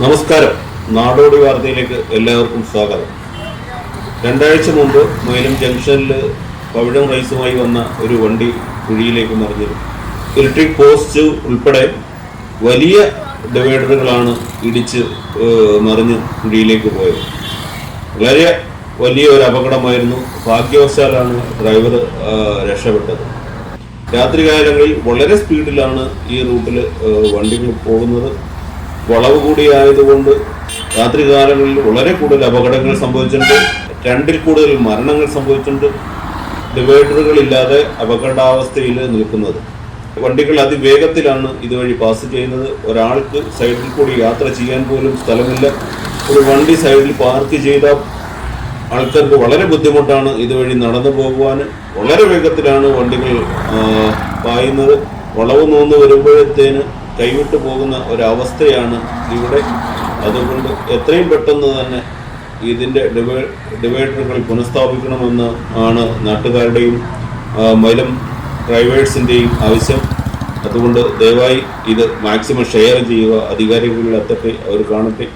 നമസ്കാരം. നാടോടി വാർത്തയിലേക്ക് എല്ലാവർക്കും സ്വാഗതം. രണ്ടാഴ്ച മുമ്പ് മൈലം ജംഗ്ഷനിൽ പവിഴം റൈസുമായി വന്ന ഒരു വണ്ടി കുഴിയിലേക്ക് മറിഞ്ഞിരുന്നു ഇലക്ട്രിക് പോസ്റ്റ് ഉൾപ്പെടെ വലിയ ഡിവൈഡറുകളാണ് ഇടിച്ച് മറിഞ്ഞ് കുഴിയിലേക്ക് പോയത്. വളരെ വലിയ ഒരു അപകടമായിരുന്നു. ഭാഗ്യവശാലാണ് ഡ്രൈവർ രക്ഷപ്പെട്ടത്. രാത്രികാലങ്ങളിൽ വളരെ സ്പീഡിലാണ് ഈ റൂട്ടിൽ വണ്ടികൾ പോകുന്നത്. വളവ് കൂടിയായതുകൊണ്ട് രാത്രികാലങ്ങളിൽ വളരെ കൂടുതൽ അപകടങ്ങൾ സംഭവിച്ചിട്ടുണ്ട്. രണ്ടിൽ കൂടുതൽ മരണങ്ങൾ സംഭവിച്ചിട്ടുണ്ട്. ഡിവൈഡറുകൾ ഇല്ലാതെ അപകടാവസ്ഥയിൽ നിൽക്കുന്നത്. വണ്ടികൾ അതിവേഗത്തിലാണ് ഇതുവഴി പാസ് ചെയ്യുന്നത്. ഒരാൾക്ക് സൈഡിൽ കൂടി യാത്ര ചെയ്യാൻ പോലും സ്ഥലമില്ല. ഒരു വണ്ടി സൈഡിൽ പാർക്ക് ചെയ്ത ആൾക്കാർക്ക് വളരെ ബുദ്ധിമുട്ടാണ് ഇതുവഴി നടന്നു പോകുവാൻ. വളരെ വേഗത്തിലാണ് വണ്ടികൾ പായുന്നത്. വളവ് നോന്ന് വരുമ്പോഴത്തേന് കൈവിട്ടു പോകുന്ന ഒരവസ്ഥയാണ് ഇവിടെ. അതുകൊണ്ട് എത്രയും പെട്ടെന്ന് തന്നെ ഇതിന്റെ ഡിവൈ ഡിവൈഡറുകൾ പുനഃസ്ഥാപിക്കണമെന്ന് ആണ് നാട്ടുകാരുടെയും മൈലം ഡ്രൈവേഴ്സിന്റെയും ആവശ്യം. അതുകൊണ്ട് ദയവായി ഇത് മാക്സിമം ഷെയർ ചെയ്യുക. അധികാരികളിൽ എത്തട്ടെ അവർ കാണട്ടെ.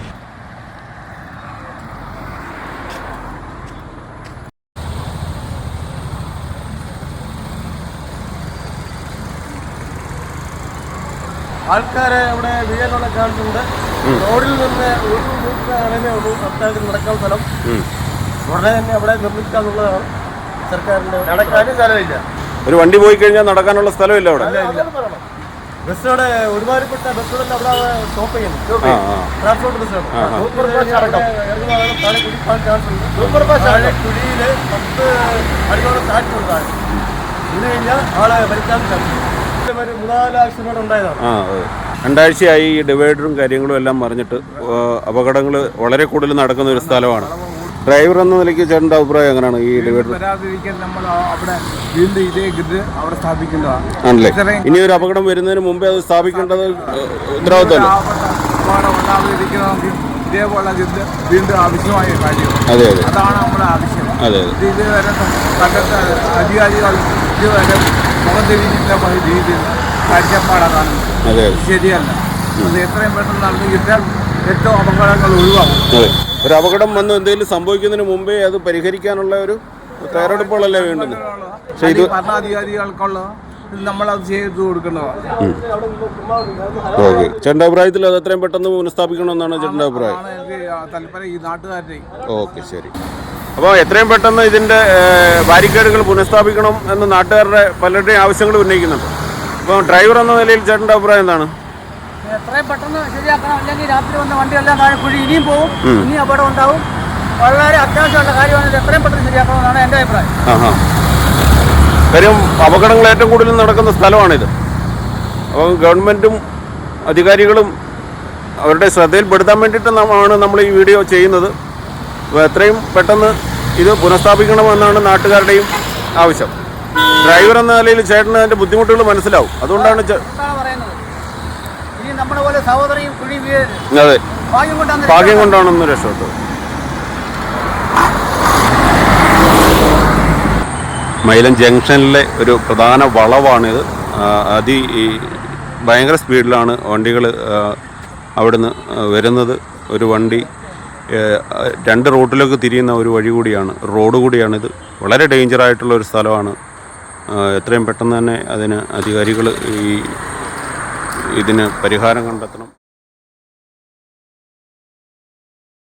ആൾക്കാരെ ഇവിടെ വീഴാനുള്ള കാണുന്നുണ്ട് റോഡിൽ നിന്ന് ഒരു മീറ്റർ അകലെ ഉള്ളൂ അത്യാവശ്യം നടക്കാൻ സ്ഥലം. ഉടനെ തന്നെ അവിടെ നിർമ്മിക്കാന്നുള്ളതാണ് സർക്കാരിന്റെ നടക്കാനും സ്ഥലമില്ല. ഒരു വണ്ടി പോയി കഴിഞ്ഞാൽ നടക്കാനുള്ള സ്ഥലമില്ല അവിടെ? ബസ്സോടെ ഒരുമാതിരിപ്പെട്ട ബസ്സുകളെല്ലാം അവിടെ സ്റ്റോപ്പ് ചെയ്യുന്നു. ട്രാൻസ്പോർട്ട് ബസ്സുകൾ. കുഴിയിൽ പത്ത് അടിയോളം താഴ്ച താഴെ ഇത് കഴിഞ്ഞാൽ ആളെ മരിക്കാൻ ചാൻസ് രണ്ടാഴ്ചയായി ഈ ഡിവൈഡറും കാര്യങ്ങളും എല്ലാം മറിഞ്ഞിട്ട് അപകടങ്ങൾ വളരെ കൂടുതൽ നടക്കുന്ന ഒരു സ്ഥലമാണ്. ഡ്രൈവർ എന്ന നിലയ്ക്ക് ചേട്ടന്റെ അഭിപ്രായം എങ്ങനെയാണ് ഈ ഡിവൈഡർ? ആണല്ലേ? ഇനി ഒരു അപകടം വരുന്നതിന് മുമ്പേ അത് സ്ഥാപിക്കേണ്ടത് ഉത്തരവാദിത്തമല്ലേ? ഇതേപോലെ വീണ്ടും ആവശ്യമായ കാര്യം അതെ അതെ. അതാണ് നമ്മുടെ ആവശ്യം. അതെ അതെ. ഇത് ഇതുവരെ കണ്ടെത്ത അധികാരികൾ ഇതുവരെ മുഖം തിരിഞ്ഞില്ല രീതിയിൽ കാഴ്ചപ്പാടാണ്. ശരിയല്ല. അത് എത്രയും പെട്ടെന്ന് നടന്നു കിട്ടാൻ ഏറ്റവും അപകടങ്ങൾ ഒഴിവാക്കും ഒരു അപകടം വന്ന് എന്തെങ്കിലും സംഭവിക്കുന്നതിന് മുമ്പേ അത് പരിഹരിക്കാനുള്ള ഒരു തയ്യാറെടുപ്പുകളല്ലേ വേണ്ടത്? പക്ഷേ ഇത് അത് ഭരണാധികാരികൾക്കുള്ള നമ്മളത് ചെയ്തു കൊടുക്കേണ്ടതാണ്. ഓക്കെ. ചേട്ടന്റെ അഭിപ്രായത്തിൽ അത് എത്രയും പെട്ടെന്ന് പുനഃസ്ഥാപിക്കണമെന്നാണ് ചേട്ടന്റെ അഭിപ്രായം? താല്പര്യം ഈ നാട്ടുകാരുടെ ഓക്കെ ശരി. അപ്പോൾ എത്രയും പെട്ടെന്ന് ഇതിന്റെ ബാരിക്കേഡുകൾ പുനഃസ്ഥാപിക്കണം എന്ന് നാട്ടുകാരുടെ പലരുടെയും ആവശ്യങ്ങൾ ഉന്നയിക്കുന്നുണ്ട്. അപ്പോൾ ഡ്രൈവർ എന്ന നിലയിൽ ചേട്ടന്റെ അഭിപ്രായം എന്താണ്? എത്രയും പെട്ടെന്ന് ശരിയാക്കണം. അല്ലെങ്കിൽ രാത്രി വന്ന വണ്ടിയെല്ലാം താഴെ കുഴി ഇനിയും പോകും ഇനിയും അപകടം ഉണ്ടാവും. വളരെ അത്യാവശ്യമുള്ള കാര്യമാണ് ഇത് എത്രയും പെട്ടെന്ന് ശരിയാക്കണം എന്നാണ് എന്റെ അഭിപ്രായം. കാര്യം അപകടങ്ങൾ ഏറ്റവും കൂടുതൽ നടക്കുന്ന സ്ഥലമാണിത്. അപ്പം ഗവൺമെന്റും അധികാരികളും അവരുടെ ശ്രദ്ധയിൽപ്പെടുത്താൻ വേണ്ടിയിട്ട് ആണ് നമ്മൾ ഈ വീഡിയോ ചെയ്യുന്നത്. അപ്പോൾ എത്രയും പെട്ടെന്ന് ഇത് പുനഃസ്ഥാപിക്കണമെന്നാണ് നാട്ടുകാരുടെയും ആവശ്യം. ഡ്രൈവർ എന്ന നിലയിൽ ചേട്ടന് അതിന്റെ ബുദ്ധിമുട്ടുകൾ മനസ്സിലാവും. അതുകൊണ്ടാണ് അതെ. ഭാഗ്യം കൊണ്ടാണ് ഭാഗ്യം കൊണ്ടാണെന്ന് രക്ഷപ്പെട്ടത്. മൈലം ജംഗ്ഷനിലെ ഒരു പ്രധാന വളവാണിത്. അതി ഭയങ്കര സ്പീഡിലാണ് വണ്ടികൾ അവിടുന്ന് വരുന്നത്. ഒരു വണ്ടി രണ്ട് റോട്ടിലേക്ക് തിരിയുന്ന ഒരു വഴി കൂടിയാണ്. റോഡ് കൂടിയാണിത്. വളരെ ഡേഞ്ചർ ആയിട്ടുള്ള ഒരു സ്ഥലമാണ്. എത്രയും പെട്ടെന്ന് തന്നെ അതിന് അധികാരികൾ ഈ ഇതിന് പരിഹാരം കണ്ടെത്തണം.